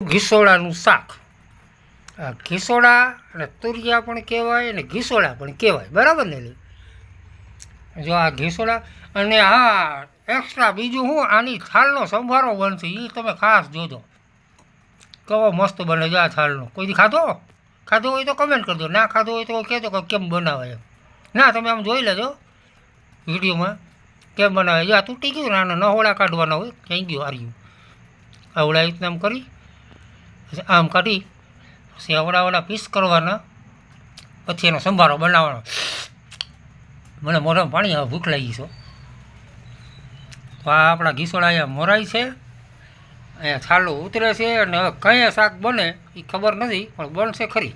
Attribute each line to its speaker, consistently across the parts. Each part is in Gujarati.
Speaker 1: ઘીસોડાનું શાક. આ ઘીસોડા અને તુરિયા પણ કહેવાય અને ઘીસોડા પણ કહેવાય. બરાબર ને? જો આ ઘીસોડા અને હા એક્સ્ટ્રા બીજું હું આની થાલનો સંભારો બનશે એ તમે ખાસ જોજો. કેવો મસ્ત બને છે આ થાલનો કોઈ દી ખાધો? ખાધો હોય તો કમેન્ટ કરજો. ના ખાધો હોય તો કહેજો કે કેમ બનાવે ના, તમે આમ જોઈ લેજો વિડીયોમાં કેમ બનાવે છે. આ તૂટી ગયું ને, આના નહોળા કાઢવાના હોય, ક્યાંય ગયું હાર્યું આવડા રીતના આમ કરી આમ કાઢી, પછી અવડાવડા પીસ કરવાના, પછી એનો સંભારો બનાવવાનો. મને મોઢામાં પાણી હવે ભૂખ લાગી છો. તો આ આપણા ઘીસોડા અહીંયા મોરાય છે, અહીંયા છાલું ઉતરે છે અને હવે કયા શાક બને એ ખબર નથી, પણ બનશે ખરી.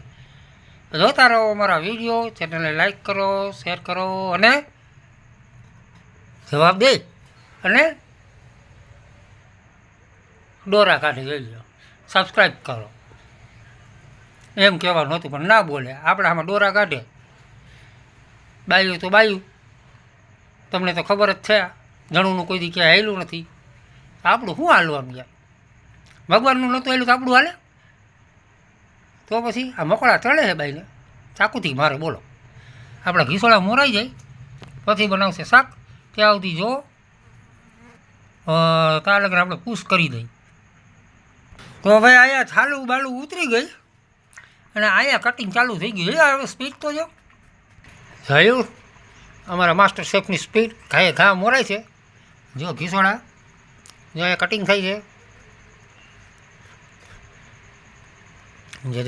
Speaker 1: જોતા રહો મારા વીડિયો, ચેનલને લાઈક કરો, શેર કરો અને જવાબ દે. અને દોરા કાઢી જોઈ લો સબસ્ક્રાઈબ કરો. એમ કહેવાનું હતું પણ ના બોલે. આપણે આમાં દોરા કાઢે. બાયું તો બાયું. તમને તો ખબર જ છે, જણુંનું કોઈ દી ક્યાંય હાલ્યું નથી. આપણું શું હાલવાનું યાર ભગવાનનું નહોતું હાલ્યું તો આપણું હાલે? તો પછી આ મકોડા ચડે છે બાઈને. ચાકુથી મારે બોલો. આપણા ઘીસોડા મોરાઈ જાય. પછી બનાવશે શાક. ત્યાં સુધી જો ત્યાં લગન આપણે પૂછ કરી દઈ તો હવે અહીંયા છાલું બાલું ઉતરી ગઈ. અને અહીંયા કટિંગ ચાલુ થઈ ગયું હે, હવે સ્પીડ તો જો. થયું અમારા માસ્ટર શેફની સ્પીડ ઘાએ ઘા મોરાય છે. જો ઘીસોડા. જો અહીંયા કટિંગ થઈ છે.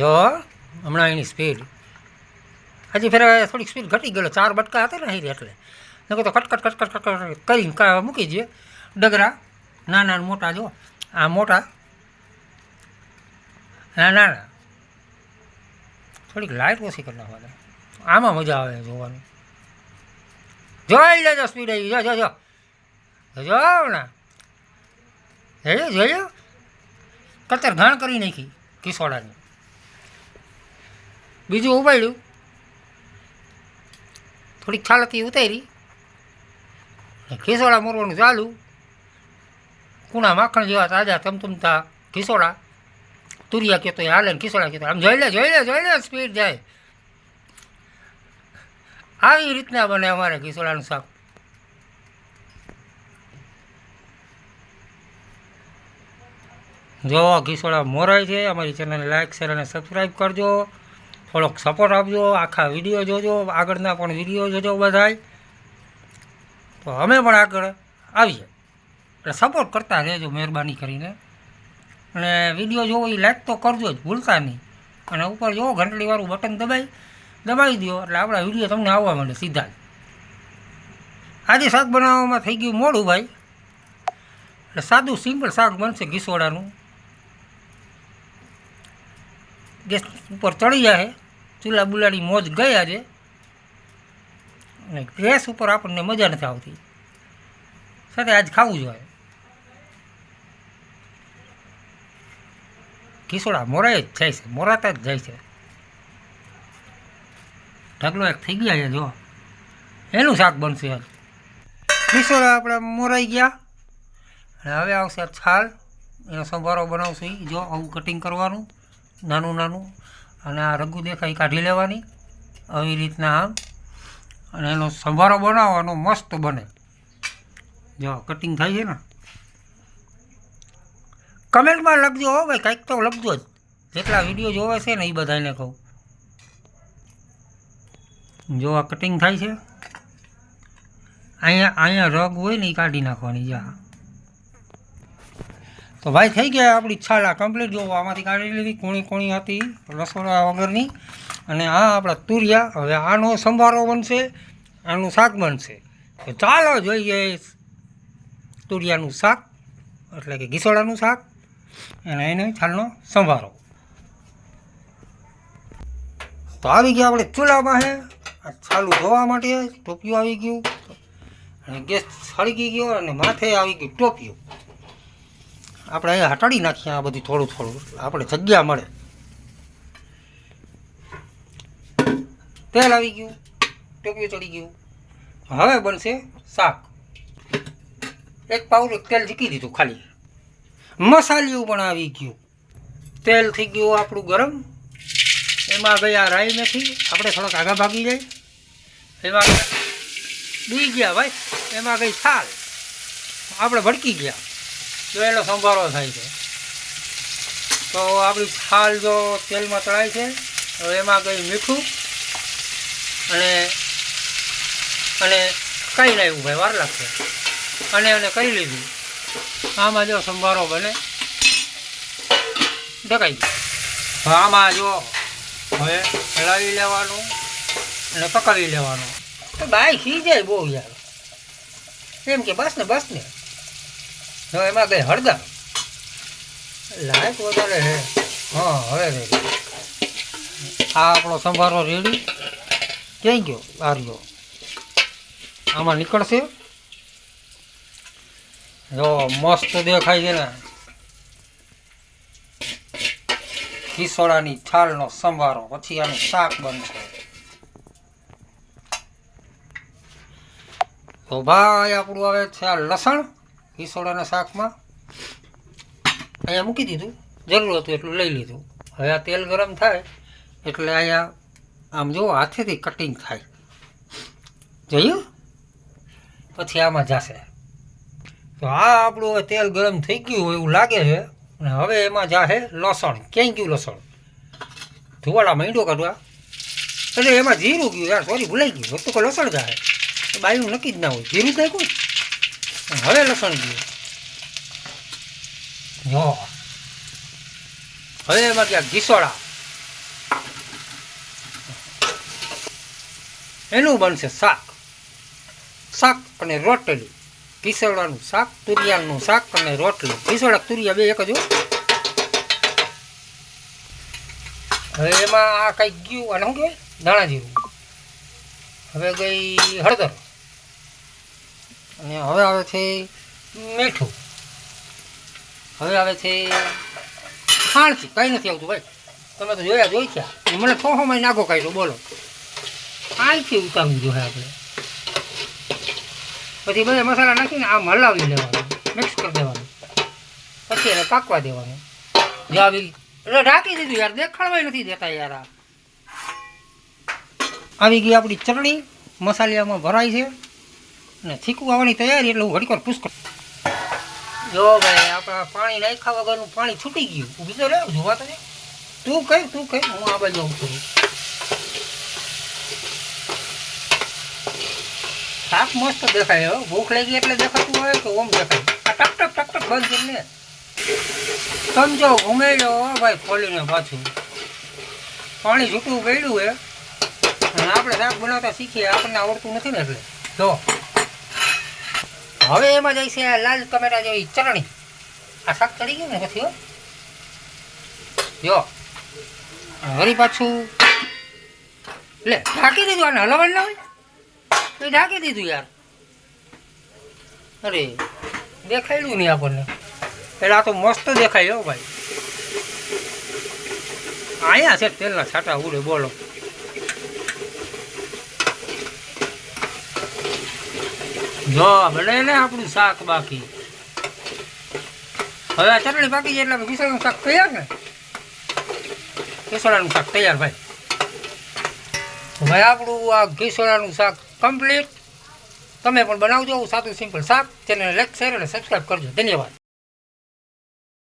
Speaker 1: જો હમણાં એની સ્પીડ હજી ફેર થોડીક સ્પીડ ઘટી ગયેલો. ચાર બટકા હતા ને અહીં એટલે. નકર તો કટકટ કટકટ કટકટ કરીને મૂકી દઈએ. ડગરા. નાના મોટા જો. આ મોટા ના ના ના. થોડીક લાઇટ ઓછી કરી નાખવાની આમાં મજા આવે જોવાની. જોઈ લેજો સ્પીડ આવી જો જો જો. જો ના જોયું જોયું? કતર ઘાણ કરી નાખી કિસોડાની. બીજું ઉબાડ્યું થોડીક છાલકી ઉતારી. ખીસોડા મોરવાનું ચાલુ. કુણા માખણ જેવા તાજા તમતમતા ખીસોડા તુરિયા કહેતો હોય હાલે ને ખીસોડા કહેતો આમ જોઈ લે જોઈ લે જોઈ લે સ્પીડ જાય. આવી રીતના બને અમારે ખીસોડાનું શાક. જો ઘીસોડા મોરાય છે, અમારી ચેનલને લાઇક શેર અને સબસ્ક્રાઈબ કરજો. થોડોક સપોર્ટ આપજો, આખા વીડિયો જોજો, આગળના પણ વીડિયો જોજો બધાય. તો અમે પણ આગળ આવીએ. એટલે સપોર્ટ કરતા રહેજો મહેરબાની કરીને. અને વીડિયો જોવો એ લાઈક તો કરજો જ, ભૂલતા નહીં. અને ઉપર જોવો, ઘંટડીવાળું બટન દબાઈ દબાવી દો એટલે આપણા વીડિયો તમને આવવા માંડે સીધા જ. આજે શાક બનાવવામાં થઈ ગયું મોડું ભાઈ. એટલે સાદું સિમ્પલ શાક બનશે ઘીસોડાનું. ગેસ ઉપર ચડી જાય ચૂલા બુલાડી મોજ ગયા છે અને ગેસ ઉપર આપણને મજા નથી આવતી. સાથે આજ ખાવું જોઈએ ખીસોડા મોરાય જ જાય છે, મોરાતા જ જાય છે. ઢગલો એક થઈ ગયા છે, જો. એનું શાક બનશે ખીસોડા આપણે મોરાઈ ગયા. અને હવે આવશે છાલ. એનો સંભારો બનાવશું. જો, આવું કટિંગ કરવાનું. નાનું નાનું. અને આ રગુ દેખાય કાઢી લેવાની. આવી રીતના આમ. અને એનો સંભારો બનાવવાનો મસ્ત બને. જો કટિંગ થાય છે ને. કમેન્ટમાં લખજો હો ભાઈ, કંઈક તો લખજો જ. જેટલા વીડિયો જોવે છે ને એ બધાને કહું. જો આ કટિંગ થાય છે. અહીંયા અહીંયા રગ હોય ને એ કાઢી નાખવાની, જા. તો ભાઈ થઈ ગયા આપણી છાલા કમ્પ્લીટ જો આમાંથી કાઢી લીધી, કોણી કોણી હતી, રસોડા વગરની. અને આ આપણા તુરિયા, હવે આનો સંભારો બનશે, આનું શાક બનશે. તો ચાલો જોઈએ તુરિયાનું શાક, એટલે કે ઘીસોડાનું શાક. અને એને છાલનો સંભારો. તો આવી ગયા આપણે હે આ છાલું ધોવા માટે ટોપિયું આવી ગયું. અને ગેસ સળગી ગયો અને માથે આવી ગયું ટોપિયું આપણે અહીંયા હટાડી નાખીએ આ બધું થોડું થોડું. આપણે જગ્યા મળે. તેલ આવી ગયું. ટોપિયું ચડી ગયું. હવે બનશે શાક. એક પાઉલ તેલ ઝીકી દીધું ખાલી. મસાલિયું પણ આવી ગયું. તેલ થઈ ગયું આપણું ગરમ. એમાં ભાઈ આ રાઈ નથી. આપણે થોડોક આગા ભાગી જાય. એમાં બી ગયા ભાઈ. એમાં ગઈ છાલ આપણે ભડકી ગયા. જો એનો સંભારો થાય છે. તો આપણી છાલ જો તેલમાં તળાય છે, તો એમાં ગઈ મીઠું અને અને કઈ નાખ્યું ભાઈ? વાર લાગશે. અને એને કરી લીધું? આમાં જો સંભારો બને. ઢકાઈ ગયો આમાં જો હવે હલાવી લેવાનું અને પકાવી લેવાનું. તો બાય ખી જાય બહુ યાર. એમ કે બસ ને બસ ને. હવે એમાં ગઈ હળદર? લાયક વધારે હે હા હવે રેડી. આ આપણો સંભારો રેડી. ક્યાંય ગયો? આર્યો આમાં નીકળશે? જો મસ્ત દેખાય છે ને. કિસોડાની છાલનો સંભારો, પછી આનું શાક બનશે. તો ભાઈ, આપણું આવે છે આ લસણ ખીસોડાના શાકમાં. અહીંયા મૂકી દીધું. જરૂર હતું એટલું લઈ લીધું. હવે આ તેલ ગરમ થાય એટલે અહીંયા આમ જુઓ હાથેથી કટિંગ થાય. જોયું? પછી આમાં જશે. તો આ આપણું હવે તેલ ગરમ થઈ ગયું હોય એવું લાગે છે. અને હવે એમાં જાશે લસણ. ક્યાંય ગયું લસણ? ધુવાડા માંડો કાઢવા એટલે એમાં જીરું ગયું. યાર સોરી ભૂલાઈ ગયું. તો કોઈ લસણ તો બાયું નક્કી જ ના હોય. જીરું જ નાખ્યું. હવે લસણ ગયું. જો. હવે એમાં ગયા ઘીસોડા. એનું બનશે શાક. શાક અને રોટલી. કિસોડાનું શાક, તુરિયાનું શાક અને રોટલું. કિસોડા તુરિયા બે એક જ હવે એમાં આ કંઈક ગયું અને શું કહેવાય? દાણા જીરું. હવે ગઈ હળદર. અને હવે આવે છે મીઠું. હવે આવે છે ખાણથી કાંઈ નથી આવતું ભાઈ. તમે તો જોયા જોઈ છે. મને થોહોમાં નાખો કાઢ્યો બોલો. આથી ઉતારવું જોઈએ આપણે. પછી બધા મસાલા નાખીને આમ હલાવી લેવાનું મિક્સ કરી દેવાનું. પછી એને પાકવા દેવાનું. જો આવી એટલે ઢાંકી દીધું યાર, દેખાડવાય નથી દેતા યાર આ. આવી ગઈ આપણી ચટણી મસાલિયામાં ભરાય છે. અને છીકું આવવાની તૈયારી, એટલે હું હડકોર પુષ્કળ જો ભાઈ, આપણા પાણી નાખ્યા વગરનું પાણી છૂટી ગયું. બીજો તો રહે, જોવા તને તું કઈ તું કઈ હું આ બાજુ આવું છું. મસ્ત દેખાય, હો. ભૂખ લાગી એટલે દેખાતું હોય કે ઓમ દેખાય? આ ટક ટક ટક ટક બંધ કરીને સમજો ઘૂમેલો ભાઈ, ખોલીને પાછું. પાણી છૂટું પડ્યું હે. આપણે શાક બનાવતા શીખીએ, આપણને આવડતું નથી ને એટલે. જો. હવે એમાં જાય છે લાલ ટમેટા જેવી ચટણી. આ શાક ચડી ગયું ને પછી જો. વળી પાછું. લે, ઢાંકી દીધું આને હલવાનું ના હોય. એ ઢાંકી દીધું યાર. અરે દેખાયું નહીં આપણને. પેલા તો મસ્ત દેખાય હો ભાઈ. આયા છે તેલના છાંટા ઉડે, બોલો. જો, ભલે ને આપણું શાક બાકી. હવે આ ચટણી પાકી છે એટલે વિસળનું શાક તૈયાર ને કેસોડાનું શાક તૈયાર, ભાઈ. ભાઈ, આપણું આ ઘીસોડાનું શાક કમ્પ્લીટ. તમે પણ બનાવજો આવું સાદું સિમ્પલ શાક. ચેનલ લાઈક શેર અને સબસ્ક્રાઈબ કરજો. ધન્યવાદ.